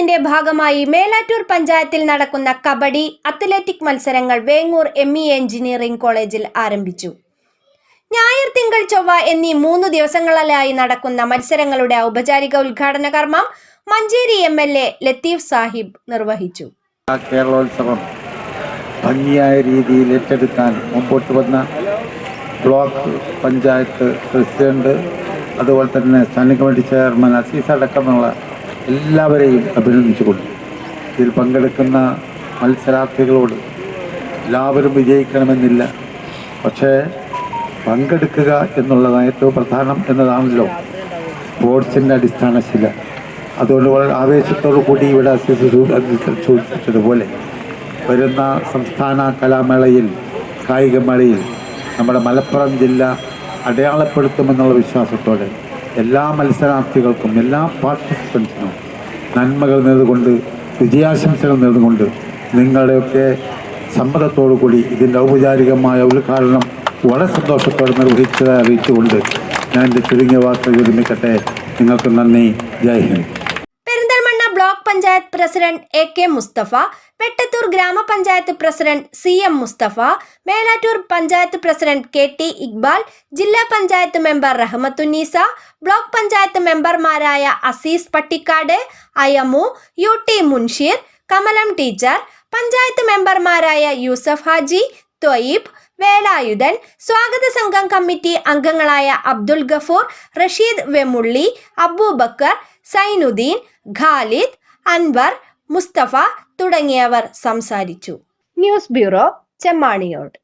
ദിനാചരണത്തിന്റെ ഭാഗമായി മേലാറ്റൂർ പഞ്ചായത്തിൽ നടക്കുന്ന കബഡി അത്ലറ്റിക് മത്സരങ്ങൾ വേങ്ങൂർ എം ഇ എഞ്ചിനീയറിംഗ് കോളേജിൽ ആരംഭിച്ചു. ഞായർ തിങ്കൾ ചൊവ്വ എന്നീ മൂന്ന് ദിവസങ്ങളിലായി നടക്കുന്ന മത്സരങ്ങളുടെ ഔപചാരിക ഉദ്ഘാടന കർമ്മം Manjeri M L A Latheef Sahib നിർവഹിച്ചു. കേരളോത്സവം ഭംഗിയായ രീതിയിൽ ഏറ്റെടുക്കാൻ മുമ്പോട്ട് വന്ന ബ്ലോക്ക് പഞ്ചായത്ത് പ്രസിഡന്റ് അതുപോലെ തന്നെ സ്റ്റാൻഡിംഗ് കമ്മിറ്റി ചെയർമാൻ അസീസ് അടക്കമുള്ള എല്ലാവരെയും അഭിനന്ദിച്ചുകൊണ്ട് ഇതിൽ പങ്കെടുക്കുന്ന മത്സരാർത്ഥികളോട് എല്ലാവരും വിജയിക്കണമെന്നില്ല. പക്ഷേ പങ്കെടുക്കുക എന്നുള്ളതാണ് ഏറ്റവും പ്രധാനം എന്നതാണല്ലോ സ്പോർട്സിന്റെ അടിസ്ഥാന ശില. അതുകൊണ്ട് വളരെ ആവേശത്തോടു കൂടി ഇവിടെ ചോദിച്ചതുപോലെ വരുന്ന സംസ്ഥാന കലാമേളയിൽ കായികമേളയിൽ നമ്മുടെ മലപ്പുറം ജില്ല അടയാളപ്പെടുത്തുമെന്നുള്ള വിശ്വാസത്തോടെ എല്ലാ മത്സരാർത്ഥികൾക്കും എല്ലാ പാർട്ടിസിപ്പൻസിനും നന്മകൾ നേർന്നുകൊണ്ട് വിജയാശംസകൾ നേർന്നുകൊണ്ട് നിങ്ങളുടെയൊക്കെ സമ്മതത്തോടു കൂടി ഇതിന്റെ ഔപചാരികമായ ഉദ്ഘാടനം വളരെ സന്തോഷത്തോടെ നിർവഹിച്ചതായി അറിയിച്ചുകൊണ്ട് ഞാൻ എന്റെ ചുരുങ്ങിയ വാർത്തകൾ വിരമിക്കട്ടെ. നിങ്ങൾക്ക് നന്ദി. Jai Hind. Block panchayat president A K Mustafa Vettathur ഗ്രാമപഞ്ചായത്ത് president C M Mustafa Melattur panchayat president K T Iqbal ജില്ലാ പഞ്ചായത്ത് മെമ്പർ റഹ്മത്തുന്നീസ ബ്ലോക്ക് പഞ്ചായത്ത് മെമ്പർമാരായ Azeez Pattikkad Ayamu U T Munsheer Kamalam teacher panchayat മെമ്പർമാരായ യൂസഫ് ഹാജി ത്വയീബ് വേലായുധൻ സ്വാഗത സംഘം കമ്മിറ്റി അംഗങ്ങളായ അബ്ദുൽ ഗഫൂർ റഷീദ് വെമുള്ളി അബൂബക്കർ സൈനുദ്ദീൻ ഖാലിദ് അൻവർ മുസ്തഫ തുടങ്ങിയവർ സംസാരിച്ചു. News bureau Chemmaniyode.